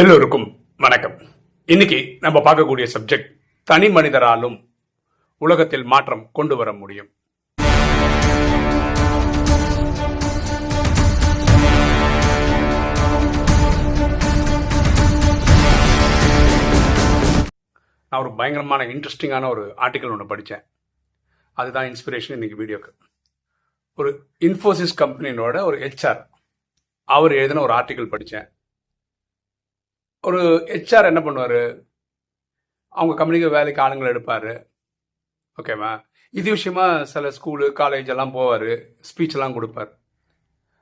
எல்லோருக்கும் வணக்கம். இன்னைக்கு நம்ம பார்க்கக்கூடிய சப்ஜெக்ட் தனி மனிதராலும் உலகத்தில் மாற்றம் கொண்டு வர முடியும். நான் ஒரு பயங்கரமான இன்ட்ரெஸ்டிங்கான ஒரு ஆர்டிக்கல் ஒன்று படித்தேன் அதுதான் இன்ஸ்பிரேஷன் இன்னைக்கு வீடியோக்கு. ஒரு இன்ஃபோசிஸ் கம்பெனியோட ஒரு ஹெச்ஆர் அவர் எழுதின ஒரு ஆர்டிக்கல் படித்தேன் ஒரு ஹெச்ஆர் என்ன பண்ணுவார்? அவங்க கம்பெனிக்கு வேலைக்கு ஆளுங்களை எடுப்பார். ஓகேவா இது விஷயமா சில ஸ்கூலு காலேஜ் எல்லாம் போவார். ஸ்பீச் எல்லாம் கொடுப்பார்.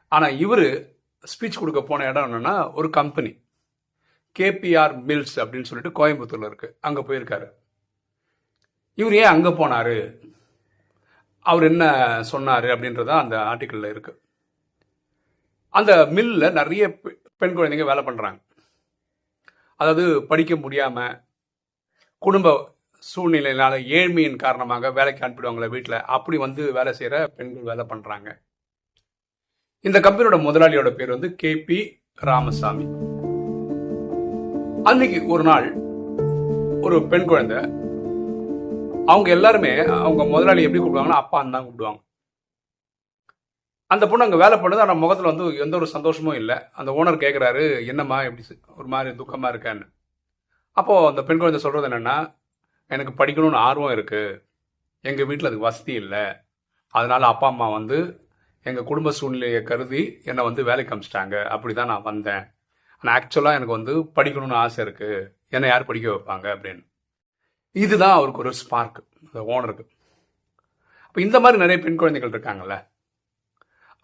ஆனால் இவர் ஸ்பீச் கொடுக்க போன இடம் என்னென்னா ஒரு கம்பெனி கேபிஆர் மில்ஸ் அப்படின்னு சொல்லிட்டு கோயம்புத்தூரில் இருக்குது அங்கே போயிருக்காரு. இவர் ஏன் அங்கே போனார்? அவர் என்ன சொன்னார் அப்படின்றத அந்த ஆர்டிக்கிளில் இருக்குது அந்த மில்லில் நிறைய பெ- பெண் குழந்தைங்க வேலை பண்ணுறாங்க அதாவது படிக்க முடியாமல் குடும்ப சூழ்நிலையினால ஏழ்மையின் காரணமாக வேலைக்கு அனுப்பிடுவாங்களே வீட்டில் அப்படி வந்து வேலை செய்கிற பெண்கள் வேலை பண்ணுறாங்க இந்த கம்பெனியோட முதலாளியோட பேர் வந்து கேபி ராமசாமி. அன்னைக்கு ஒரு நாள் ஒரு பெண் குழந்தை அவங்க எல்லாருமே அவங்க முதலாளி எப்படி கூப்பிடுவாங்கன்னா அப்பா தான் கூப்பிடுவாங்க. அந்த பொண்ணு அங்கே வேலை பண்ணுது ஆனால் முகத்தில் வந்து எந்த ஒரு சந்தோஷமும் இல்லை. அந்த ஓனர் கேட்குறாரு என்னம்மா எப்படி ஒரு மாதிரி துக்கமாக இருக்கான்னு. அப்போது அந்த பெண் குழந்தை சொல்கிறது என்னென்னா எனக்கு படிக்கணும்னு ஆர்வம் இருக்குது எங்கள் வீட்டில் அதுக்கு வசதி இல்லை. அதனால் அப்பா அம்மா வந்து எங்கள் குடும்ப சூழ்நிலையை கருதி என்னை வந்து வேலைக்கு அமிச்சிட்டாங்க. அப்படி தான் நான் வந்தேன். ஆனால் ஆக்சுவலாக எனக்கு வந்து படிக்கணும்னு ஆசை இருக்குது என்னை யார் படிக்க வைப்பாங்க? அப்படின்னு. இதுதான் அவருக்கு ஒரு ஸ்பார்க் அந்த ஓனருக்கு அப்போ இந்த மாதிரி நிறைய பெண் குழந்தைகள் இருக்காங்கல்ல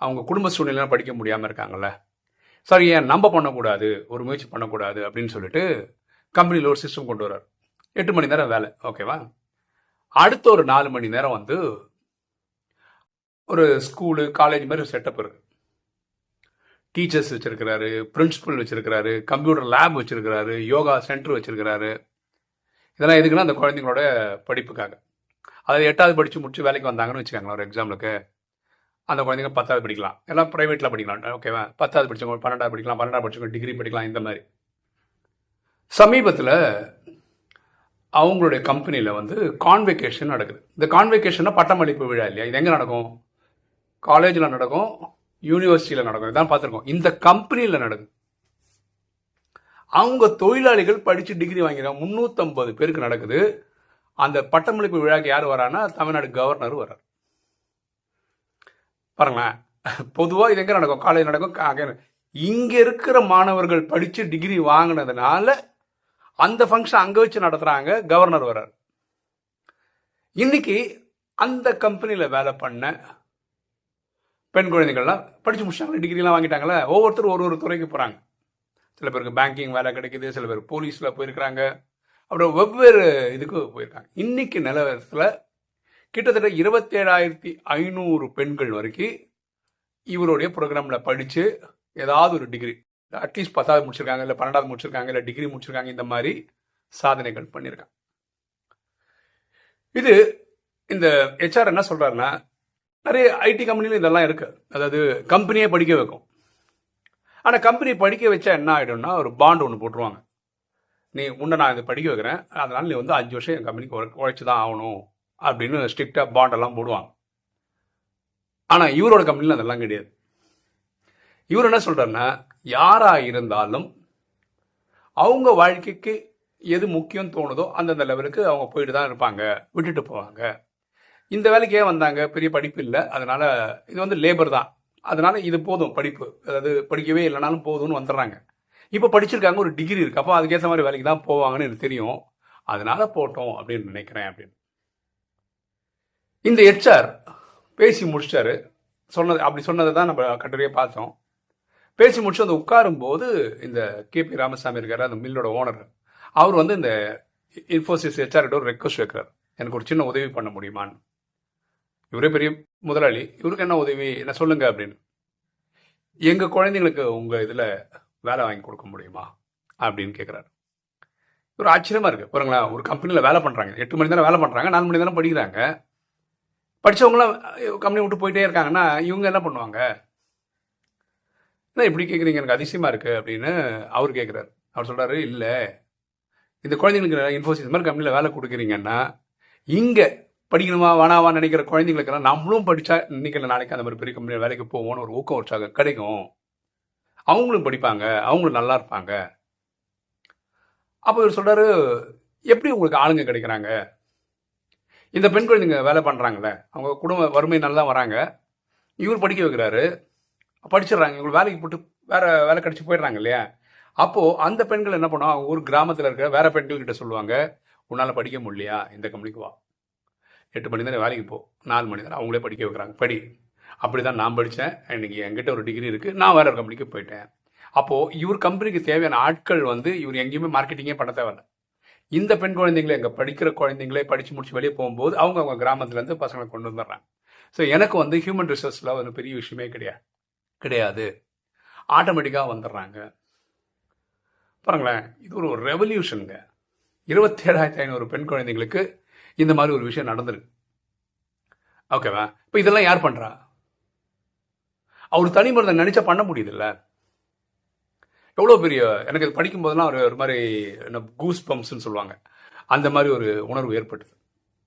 அவங்க குடும்ப சூழ்நிலை படிக்க முடியாமல் இருக்காங்கல்ல. சரி ஏன் நம்ம பண்ணக்கூடாது? ஒரு முயற்சி பண்ணக்கூடாது? அப்படின்னு சொல்லிட்டு கம்பெனியில் ஒரு சிஸ்டம் கொண்டு வர்றார். எட்டு மணி நேரம் வேலை. ஓகேவா அடுத்த ஒரு நாலு மணி நேரம் வந்து ஒரு ஸ்கூலு காலேஜ் மாதிரி ஒரு செட்டப் இருக்கு. டீச்சர்ஸ் வச்சுருக்கிறாரு பிரின்சிபல் வச்சுருக்கிறாரு கம்ப்யூட்டர் லேப் வச்சுருக்கிறாரு யோகா சென்டர் வச்சுருக்கிறாரு. இதெல்லாம் எதுக்குன்னா அந்த குழந்தைங்களோட படிப்புக்காக. அதாவது எட்டாவது படித்து முடிச்சு வேலைக்கு வந்தாங்கன்னு வச்சுக்காங்களா ஒரு எக்ஸாம்பிளுக்கு அந்த குழந்தைங்க பத்தாவது படிக்கலாம். எல்லாம் ப்ரைவேட்டில் படிக்கலாம். ஓகேவா பத்தாவது படித்தவங்க பன்னெண்டாவது படிக்கலாம். பன்னெண்டாவது படித்தவங்க டிகிரி படிக்கலாம். இந்த மாதிரி. சமீபத்தில் அவங்களுடைய கம்பெனியில் வந்து கான்வெகேஷன் நடக்குது. இந்த கான்வெகேஷன்னா பட்டமளிப்பு விழா இல்லையா? இது எங்கே நடக்கும்? காலேஜில் நடக்கும் யூனிவர்சிட்டியில் நடக்கும். இதான் பார்த்துருக்கோம். இந்த கம்பெனியில் நடக்குது. அவங்க தொழிலாளிகள் படித்து டிகிரி வாங்கிறாங்க முந்நூற்றம்பது பேருக்கு நடக்குது. அந்த பட்டமளிப்பு விழாக்கு யார் வரான்னா தமிழ்நாடு கவர்னர் வரார். பாருங்களேன். பொதுவாக இது எங்கே நடக்கும். காலேஜ் நடக்கும் இங்கே இருக்கிற மாணவர்கள் படித்து டிகிரி வாங்கினதுனால அந்த ஃபங்க்ஷன் அங்கே வச்சு நடத்துகிறாங்க கவர்னர் வரார் இன்னைக்கு அந்த கம்பெனியில் வேலை பண்ண பெண் குழந்தைகள்லாம் படித்து முடிச்சாங்களே? டிகிரிலாம் வாங்கிட்டாங்களே? ஒவ்வொருத்தரும் ஒரு ஒரு துறைக்கு போகிறாங்க சில பேருக்கு பேங்கிங் வேலை கிடைக்குது. சில பேர் போலீஸில் போயிருக்கிறாங்க. அப்புறம் வெவ்வேறு இதுக்கு போயிருக்காங்க. இன்னைக்கு நிலவரத்தில் கிட்டத்தட்ட இருபத்தேழாயிரத்தி ஐநூறு பெண்கள் வரைக்கும் இவருடைய ப்ரோக்ராம்ல படித்து ஏதாவது ஒரு டிகிரி அட்லீஸ்ட் பத்தாவது முடிச்சிருக்காங்க இல்லை பன்னெண்டாவது முடிச்சிருக்காங்க இல்லை டிகிரி முடிச்சிருக்காங்க இந்த மாதிரி சாதனைகள் பண்ணியிருக்காங்க இது இந்த ஹெச்ஆர் என்ன சொல்கிறாருன்னா நிறைய ஐடி கம்பெனிலும் இதெல்லாம் இருக்கு. அதாவது கம்பெனியே படிக்க வைக்கும். ஆனால் கம்பெனி படிக்க வச்சா என்ன ஆகிடும்னா ஒரு பாண்ட் ஒன்று போட்டுருவாங்க. நீ உன்னை நான் இதை படிக்க வைக்கிறேன். அதனால் நீ வந்து அஞ்சு வருஷம் என் கம்பெனிக்கு உழைச்சி தான் ஆகணும். அப்படின்னு ஸ்ட்ரிக்டாக பாண்டெல்லாம் போடுவாங்க. ஆனால் இவரோட கம்பெனியில் அதெல்லாம் கிடையாது. இவர் என்ன சொல்கிறாருன்னா யாராக இருந்தாலும் அவங்க வாழ்க்கைக்கு எது முக்கியம் தோணுதோ அந்தந்த லெவலுக்கு அவங்க போயிட்டு தான் இருப்பாங்க விட்டுட்டு போவாங்க. இந்த வேலைக்கு ஏன் வந்தாங்க? பெரிய படிப்பு இல்லை. அதனால் இது வந்து லேபர் தான். அதனால் இது போதும் படிப்பு. அதாவது படிக்கவே இல்லைனாலும் போதும்னு வந்துடுறாங்க. இப்போ படிச்சிருக்காங்க ஒரு டிகிரி இருக்கு. அப்போ அதுக்கேற்ற மாதிரி வேலைக்கு தான் போவாங்கன்னு எனக்கு தெரியும். அதனால் போட்டோம் அப்படின்னு நினைக்கிறேன் அப்படின்னு. இந்த ஹெச்ஆர் பேசி முடிச்சிட்டாரு. சொன்னது அப்படி சொன்னதை தான் நம்ம கட்டுரையை பார்த்தோம். பேசி முடிச்சு அந்த உட்காரும்போது இந்த கேபி ராமசாமி இருக்காரு அந்த மில்லோட ஓனர். அவர் வந்து இந்த இன்ஃபோசிஸ் ஹெச்ஆர்கிட்ட ஒரு ரெக்வஸ்ட் வைக்கிறார். எனக்கு ஒரு சின்ன உதவி பண்ண முடியுமான்னு. இவரே பெரிய முதலாளி. இவருக்கு என்ன உதவி? என்ன சொல்லுங்க அப்படின்னு. எங்க குழந்தைங்களுக்கு உங்க இதுல வேலை வாங்கி கொடுக்க முடியுமா? அப்படின்னு கேட்குறாரு ஒரு ஆச்சரியமா இருக்கு. பாருங்களா ஒரு கம்பெனியில் வேலை பண்றாங்க. எட்டு மணி நேரம் வேலை பண்றாங்க நாலு மணி நேரம் படிக்கிறாங்க. படிச்சவங்களாம் கம்பெனி விட்டு போயிட்டே இருக்காங்கன்னா இவங்க என்ன பண்ணுவாங்க? என்ன இப்படி கேட்குறீங்க எனக்கு அதிசயமாக இருக்குது அப்படின்னு அவர் கேட்குறாரு அவர் சொல்கிறாரு இல்லை. இந்த குழந்தைங்களுக்கு இன்ஃபோசிஸ் மாதிரி கம்பெனியில் வேலை கொடுக்குறீங்கன்னா இங்கே படிக்கணுமா வேணாவா நினைக்கிற குழந்தைங்களுக்கெல்லாம் நம்மளும் படித்தா நினைக்கல நாளைக்கு அந்த மாதிரி பெரிய கம்பெனியில் வேலைக்கு போவோம்னு ஒரு ஊக்கம் உற்சாக கிடைக்கும். அவங்களும் படிப்பாங்க அவங்களும் நல்லா இருப்பாங்க. அப்போ இவர் சொல்கிறாரு எப்படி உங்களுக்கு ஆளுங்க கிடைக்கிறாங்க? இந்த பெண் குழந்தைங்க வேலை பண்றாங்களே அவங்க குடும்ப வறுமை நல்லா வராங்க இவர் படிக்க வைக்கிறாரு படிச்சிடுறாங்க இவங்களுக்கு வேலைக்கு போட்டு வேற வேலை கிடச்சி போயிடுறாங்க இல்லையா? அப்போது அந்த பெண்கள் என்ன பண்ணுவாங்க? அவங்க ஊர் கிராமத்தில் இருக்கிற வேற பெண்கள் கிட்ட சொல்லுவாங்க உன்னால் படிக்க முடியலையா? இந்த கம்பெனிக்கு வா. எட்டு மணி நேரம் வேலைக்கு போ. நாலு மணி நேரம் அவங்களே படிக்க வைக்கிறாங்க. படி. அப்படி தான் நான் படித்தேன் இன்னைக்கு என்கிட்ட ஒரு டிகிரி இருக்குது நான் வேற ஒரு கம்பெனிக்கு போயிட்டேன். அப்போது இவர் கம்பெனிக்கு தேவையான ஆட்கள் வந்து இவர் எங்கேயுமே மார்க்கெட்டிங்கே பண்ண தேவையில்ல. இந்த பெண் குழந்தைங்களே எங்க படிக்கிற குழந்தைங்களே படித்து முடிச்சு வெளியே போகும்போது அவங்க அவங்க கிராமத்துலேருந்து பசங்களை கொண்டு வந்துடுறாங்க. ஸோ எனக்கு வந்து ஹியூமன் ரிசோர்ஸில் ஒரு பெரிய விஷயமே கிடையாது கிடையாது. ஆட்டோமேட்டிக்காக வந்துடுறாங்க. பாருங்களேன் இது ஒரு ரெவல்யூஷனுங்க இருபத்தேழாயிரத்தி ஐநூறு பெண் குழந்தைங்களுக்கு இந்த மாதிரி ஒரு விஷயம் நடந்திருக்கு. ஓகேவா இப்போ இதெல்லாம் யார் பண்ணுறா அவர் தனி மருந்தை நினச்சா பண்ண முடியுதுல்ல. எவ்வளோ பெரிய எனக்கு இது படிக்கும் போதெல்லாம் ஒரு ஒரு மாதிரி என்ன கூஸ் பம்ப்ஸ்ன்னு சொல்லுவாங்க. அந்த மாதிரி ஒரு உணர்வு ஏற்பட்டது.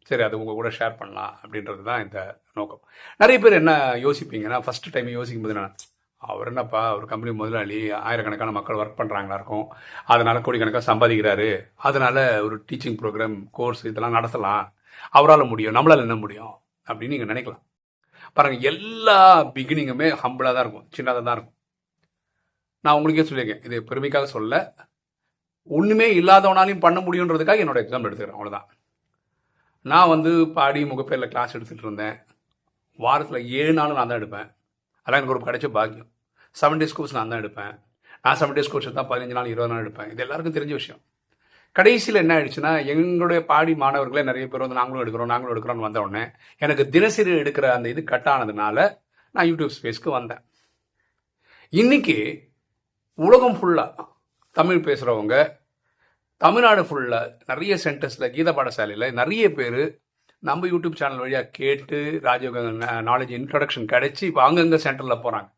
சரி அது உங்கள் கூட ஷேர் பண்ணலாம் அப்படின்றது தான் இந்த நோக்கம். நிறைய பேர் என்ன யோசிப்பீங்கன்னா ஃபஸ்ட்டு டைம் யோசிக்கும் போது நான் அவர் என்னப்பா ஒரு கம்பெனி முதலாளி ஆயிரக்கணக்கான மக்கள் ஒர்க் பண்ணுறாங்களா இருக்கும். அதனால் கோடிக்கணக்காக சம்பாதிக்கிறாரு. அதனால் ஒரு டீச்சிங் ப்ரோக்ராம் கோர்ஸ் இதெல்லாம் நடத்தலாம். அவரால் முடியும் நம்மளால் என்ன முடியும்? அப்படின்னு நீங்கள் நினைக்கலாம். பாருங்கள் எல்லா பிகினிங்குமே ஹம்பிளாக தான் இருக்கும் சின்னதாக தான் இருக்கும். நான் உங்களுக்கே சொல்லியிருக்கேன் இது பெருமைக்காக சொல்ல ஒன்றுமே இல்லாதவனாலையும் பண்ண முடியுன்றதுக்காக என்னோட எக்ஸாம் எடுத்துக்கிறேன். அவ்வளோதான் நான் வந்து பாடி முகப்பேரில் கிளாஸ் எடுத்துகிட்டு இருந்தேன். வாரத்தில் ஏழு நாளும் நான் தான் எடுப்பேன். அதான் எனக்கு ஒரு கிடைச்ச பாக்கியம். செவன் டேஸ் கோர்ஸ் நான் தான் எடுப்பேன். நான் செவன் டேஸ் கோர்ஸ் தான் பதினஞ்சு நாள் இருபது நாள் எடுப்பேன். இது எல்லாருக்கும் தெரிஞ்ச விஷயம். கடைசியில் என்ன ஆயிடுச்சுன்னா எங்களுடைய பாடி மாணவர்களே நிறைய பேர் வந்து நாங்களும் எடுக்கிறோம் நாங்களும் எடுக்கிறோம்னு வந்த உடனே எனக்கு தினசரி எடுக்கிற அந்த இது கட் ஆனதுனால நான் யூடியூப் ஸ்பேஸ்க்கு வந்தேன். இன்னைக்கு உலகம் ஃபுல்லாக தமிழ் பேசுகிறவங்க தமிழ்நாடு ஃபுல்லாக நிறைய சென்டர்ஸில் கீத பாடசாலையில் நிறைய பேர் நம்ம யூடியூப் சேனல் வழியாக கேட்டு ராஜயோக நாலேஜ் இன்ட்ரடக்ஷன் கிடச்சி இப்போ அங்கங்கே சென்டரில் போகிறாங்க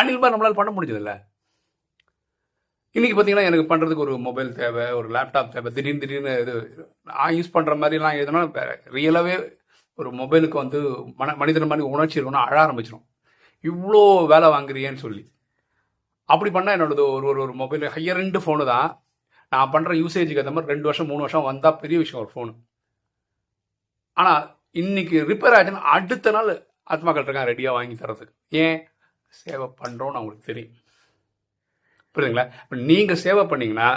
அனில் நம்மளால் பண்ண முடிஞ்சதில்ல. இன்றைக்கி பார்த்தீங்கன்னா எனக்கு பண்ணுறதுக்கு ஒரு மொபைல் தேவை ஒரு லேப்டாப் தேவை. திடீர்னு திடீர்னு இது நான் யூஸ் பண்ணுற மாதிரிலாம் எதுனா ரியலாகவே ஒரு மொபைலுக்கு வந்து மன மனிதன் மாதிரி உணர்ச்சி இருக்கணும்னா அழ ஆரம்பிச்சிடும் இவ்வளோ வேலை வாங்குறியேன்னு சொல்லி. அப்படி பண்ணால் என்னோடது ஒரு ஒரு ஒரு மொபைல் ஹையர் ரெண்டு ஃபோனு தான். நான் பண்ணுற யூசேஜுக்கு ஏற்ற மாதிரி ரெண்டு வருஷம் மூணு வருஷம் வந்தால் பெரிய விஷயம் ஒரு ஃபோனு ஆனால் இன்னைக்கு ரிப்பேர் ஆச்சுன்னா அடுத்த நாள் ஆத்மாக்கள் இருக்காங்க ரெடியாக வாங்கி தரதுக்கு ஏன்? சேவை பண்ணுறோன்னு அவங்களுக்கு தெரியும். புரியுதுங்களா? இப்போ நீங்கள் சேவை பண்ணிங்கன்னா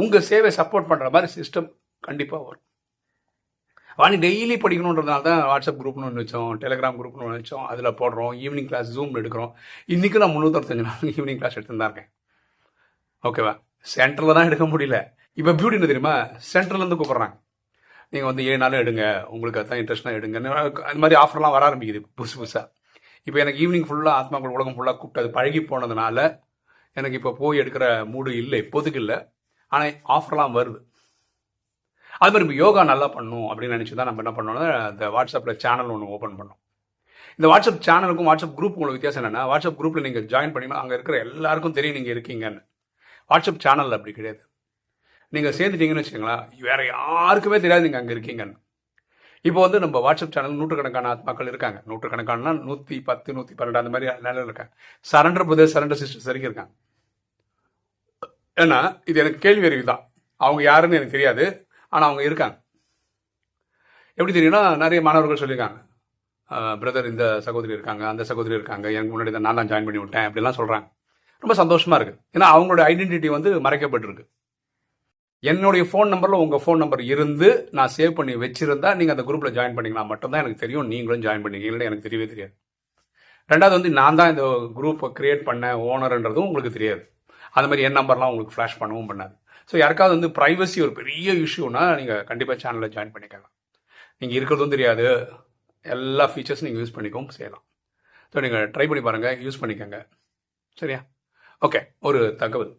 உங்கள் சேவை சப்போர்ட் பண்ணுற மாதிரி சிஸ்டம் கண்டிப்பாக வரும். வாணி டெய்லி படிக்கணுன்றதுனால தான் வாட்ஸ்அப் குரூப்னு ஒன்று வச்சோம் டெலிகிராம் குரூப்னு ஒன்று வச்சோம் அதில் போடுறோம் ஈவினிங் கிளாஸ் ஜூம் எடுக்கிறோம். இன்றைக்கும் நான் முந்நூற்றஞ்சு நாள் ஈவினிங் கிளாஸ் எடுத்துன்னு இருக்கேன். ஓகேவா சென்டரில் தான் எடுக்க முடியல. இப்போ பியூட்டி என்ன தெரியுமா? சென்டர்லேருந்து கூப்பிட்றாங்க. நீங்கள் வந்து ஏழு நாளும் எடுங்க. உங்களுக்கு அதான் இன்ட்ரெஸ்ட்லாம் எடுங்கன்னு. அந்த மாதிரி ஆஃபர்லாம் வர ஆரம்பிக்குது புதுசு புதுசாக இப்போ எனக்கு ஈவினிங் ஃபுல்லாக ஆத்மாக்கள் உலகம் ஃபுல்லாக கூப்பிட்டு அது பழகி போனதுனால எனக்கு இப்போ போய் எடுக்கிற மூடு இல்லை இப்போதுக்கு இல்லை. ஆனால் ஆஃபர்லாம் வருது. அது மாதிரி இப்போ யோகா நல்லா பண்ணும் அப்படின்னு நினச்சி தான் நம்ம என்ன பண்ணோம்னா இந்த வாட்ஸ்அப்பில் சேனல் ஒன்று ஓப்பன் பண்ணோம். இந்த வாட்ஸ்அப் சேனலுக்கும் வாட்ஸ்அப் குரூப் உங்களுக்கு வித்தியாசம் என்னன்னா வாட்ஸ்அப் குரூப்பில் நீங்கள் ஜாயின் பண்ணிங்கன்னா அங்கே இருக்கிற எல்லாருக்கும் தெரியும் நீங்கள் இருக்கீங்கன்னு. வாட்ஸ்அப் சேனலில் அப்படி கிடையாது. நீங்கள் சேர்ந்துட்டீங்கன்னு வச்சுக்கோங்களேன் வேற யாருக்குமே தெரியாது நீங்கள் அங்கே இருக்கீங்கன்னு. இப்போ வந்து நம்ம வாட்ஸ்அப் சேனல் நூற்றுக்கணக்கான மக்கள் இருக்காங்க. நூற்றுக்கணக்கான நூற்றி பத்து நூற்றி பன்னெண்டு அந்த மாதிரி நிலையில் இருக்காங்க. சரண்டர் புதே சரண்டர் சிஸ்டர்ஸ் வரைக்கும் இருக்காங்க. ஏன்னா இது எனக்கு கேள்வி அறிவு தான். அவங்க யாருன்னு எனக்கு தெரியாது. ஆனால் அவங்க இருக்காங்க. எப்படி தெரியும்னா நிறைய மாணவர்கள் சொல்லியிருக்காங்க. பிரதர் இந்த சகோதரி இருக்காங்க அந்த சகோதரி இருக்காங்க எனக்கு முன்னாடி தான் நான் தான் ஜாயின் பண்ணி விட்டேன் அப்படிலாம் சொல்கிறாங்க ரொம்ப சந்தோஷமாக இருக்குது ஏன்னா அவங்களோட ஐடென்டிட்டி வந்து மறைக்கப்பட்டிருக்கு. என்னுடைய ஃபோன் நம்பரில் உங்கள் ஃபோன் நம்பர் இருந்து நான் சேவ் பண்ணி வச்சுருந்தா நீங்கள் அந்த குரூப்பில் ஜாயின் பண்ணிங்கன்னா மட்டும்தான் எனக்கு தெரியும் நீங்களும் ஜாயின் பண்ணிங்க. எனக்கு தெரியவே தெரியாது. ரெண்டாவது வந்து நான் தான் இந்த குரூப்பை கிரியேட் பண்ண ஓனர்ன்றதும் உங்களுக்கு தெரியாது. அது மாதிரி என் நம்பர்லாம் உங்களுக்கு ஃப்ளாஷ் பண்ணவும் பண்ணாது. ஸோ யாருக்காவது வந்து ப்ரைவசி ஒரு பெரிய இஷ்யூனா நீங்கள் கண்டிப்பாக சேனலில் ஜாயின் பண்ணிக்கலாம். நீங்கள் இருக்கிறதும் தெரியாது. எல்லா ஃபீச்சர்ஸும் நீங்கள் யூஸ் பண்ணிக்கவும் செய்யலாம். ஸோ நீங்கள் ட்ரை பண்ணி பாருங்கள் யூஸ் பண்ணிக்கோங்க. சரியா? ஓகே ஒரு தகவல்.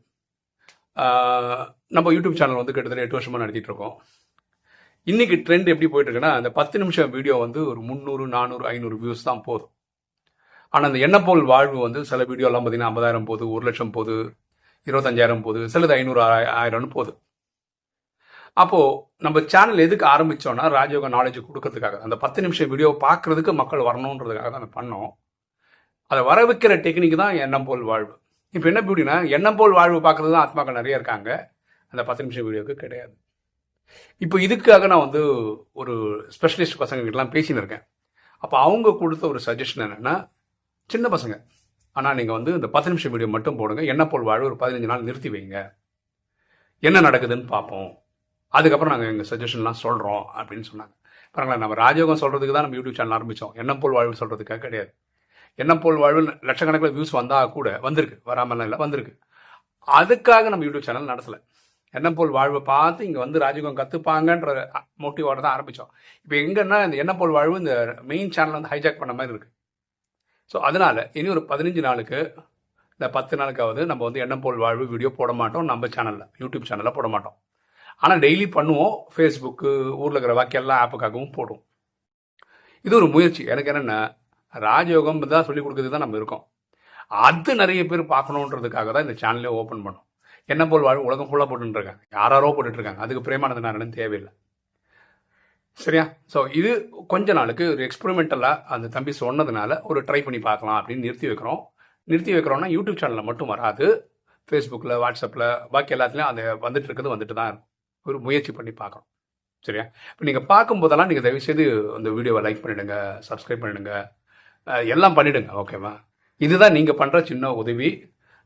நம்ம யூடியூப் சேனல் வந்து கிட்டத்தட்ட எட்டு வருஷமாக நடத்திட்டு இருக்கோம். இன்னைக்கு ட்ரெண்ட் எப்படி போயிட்டு இருக்குன்னா அந்த பத்து நிமிஷம் வீடியோ வந்து ஒரு முந்நூறு நானூறு ஐநூறு வியூஸ் தான் போதும். ஆனால் அந்த எண்ணப்போல் வாழ்வு வந்து சில வீடியோலாம் பார்த்தீங்கன்னா ஐம்பதாயிரம் போகுது ஒரு லட்சம் போகுது இருபத்தஞ்சாயிரம் போகுது சிலது ஐநூறு ஆயிரம்னு போகுது. அப்போது நம்ம சேனல் எதுக்கு ஆரம்பித்தோன்னா ராஜயோக நாலேஜ் கொடுக்கறதுக்காக. அந்த பத்து நிமிஷம் வீடியோ பார்க்கறதுக்கு மக்கள் வரணுன்றதுக்காக தான் அதை பண்ணோம். அதை வர வைக்கிற டெக்னிக் தான் எண்ணம் போல் வாழ்வு. இப்போ என்ன பியூட்டினா எண்ணம் போல் வாழ்வு பார்க்கறது தான் ஆத்மாக்கள் நிறைய இருக்காங்க. அந்த பத்து நிமிஷம் வீடியோவுக்கு கிடையாது. இப்போ இதுக்காக நான் வந்து ஒரு ஸ்பெஷலிஸ்ட் பசங்க கிட்டலாம் பேசின்னு இருக்கேன். அப்போ அவங்க கொடுத்த ஒரு சஜஷன் என்னென்னா சின்ன பசங்க. ஆனால் நீங்கள் வந்து இந்த பத்து நிமிஷம் வீடியோ மட்டும் போடுங்க. என்ன போல் வாழ்வு ஒரு பதினஞ்சு நாள் நிறுத்தி வைங்க. என்ன நடக்குதுன்னு பார்ப்போம் அதுக்கப்புறம் நாங்கள் எங்கள் சஜஷன்லாம் சொல்கிறோம் அப்படின்னு சொன்னாங்க. பாருங்களேன் நம்ம ராஜயோகம் சொல்கிறதுக்கு தான் நம்ம யூடியூப் சேனல் ஆரம்பித்தோம் என்ன போல் வாழ்வு சொல்கிறதுக்காக கிடையாது. என்ன போல் வாழ்வு லட்சக்கணக்கில் வியூஸ் வந்தால் கூட வந்திருக்கு. வராமலாம் இல்லை வந்திருக்கு. அதுக்காக நம்ம யூடியூப் சேனல் நடத்தலை. எண்ணம் போல் வாழ்வை பார்த்து இங்கே வந்து ராஜயோகம் கற்றுப்பாங்கன்ற மோட்டிவோட தான் ஆரம்பித்தோம் இப்போ எங்கன்னா இந்த என்ன போல் வாழ்வு இந்த மெயின் சேனல் வந்து ஹைஜாக் பண்ண மாதிரி இருக்குது ஸோ அதனால் இனி ஒரு பதினஞ்சு நாளுக்கு இந்த பத்து நாளுக்காவது நம்ம வந்து எண்ணம் போல் வாழ்வு வீடியோ போட மாட்டோம். நம்ம சேனலில் யூடியூப் சேனலில் போட மாட்டோம். ஆனால் டெய்லி பண்ணுவோம். ஃபேஸ்புக்கு ஊரில் இருக்கிற வாக்கி எல்லா ஆப்புக்காகவும் போடுவோம். இது ஒரு முயற்சி. எனக்கு என்னென்னா ராஜயோகம் தான் சொல்லிக் கொடுக்கறது தான் நம்ம இருக்கோம். அது நிறைய பேர் பார்க்கணுன்றதுக்காக தான் இந்த சேனலே ஓப்பன் பண்ணோம். என்ன போல் வாழ்வு உலகம் ஃபுல்லாக போட்டுருக்காங்க யாராரோ போட்டுட்டு இருக்காங்க. அதுக்கு பிரேமானந்த நாராயணன் தேவையில்லை. சரியா? ஸோ இது கொஞ்ச நாளுக்கு ஒரு எக்ஸ்பெரிமெண்டலாக அந்த தம்பி சொன்னதுனால ஒரு ட்ரை பண்ணி பார்க்கலாம் அப்படின்னு நிறுத்தி வைக்கிறோம். நிறுத்தி வைக்கிறோம்னா யூடியூப் சேனலில் மட்டும் வராது. ஃபேஸ்புக்கில் வாட்ஸ்அப்பில் பாக்கி எல்லாத்துலேயும் அது வந்துட்டு இருக்கிறது வந்துட்டு தான் இருக்கும். ஒரு முயற்சி பண்ணி பார்க்கணும். சரியா? இப்போ நீங்கள் பார்க்கும்போதெல்லாம் நீங்கள் தயவுசெய்து அந்த வீடியோவை லைக் பண்ணிவிடுங்க சப்ஸ்கிரைப் பண்ணிவிடுங்க எல்லாம் பண்ணிவிடுங்க ஓகேவா இதுதான் நீங்கள் பண்ணுற சின்ன உதவி.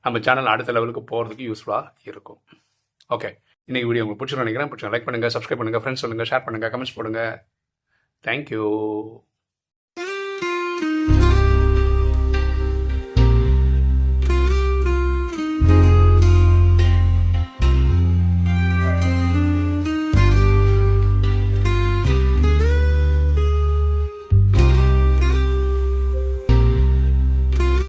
நம்ம சேனல் அடுத்த லெவலுக்கு போகிறதுக்கு யூஸ்ஃபுல்லாக இருக்கும். ஓகே இன்னைக்கு வீடியோ உங்களுக்கு பிடிச்சிருன்னு நினைக்கிறேன். பிடிச்சி லைக் பண்ணுங்கள் சப்ஸ்கிரைப் பண்ணுங்கள் ஃப்ரெண்ட்ஸ் சொல்லுங்கள் ஷேர் பண்ணுங்கள் கமெண்ட்ஸ் பண்ணுங்கள் தேங்க்யூ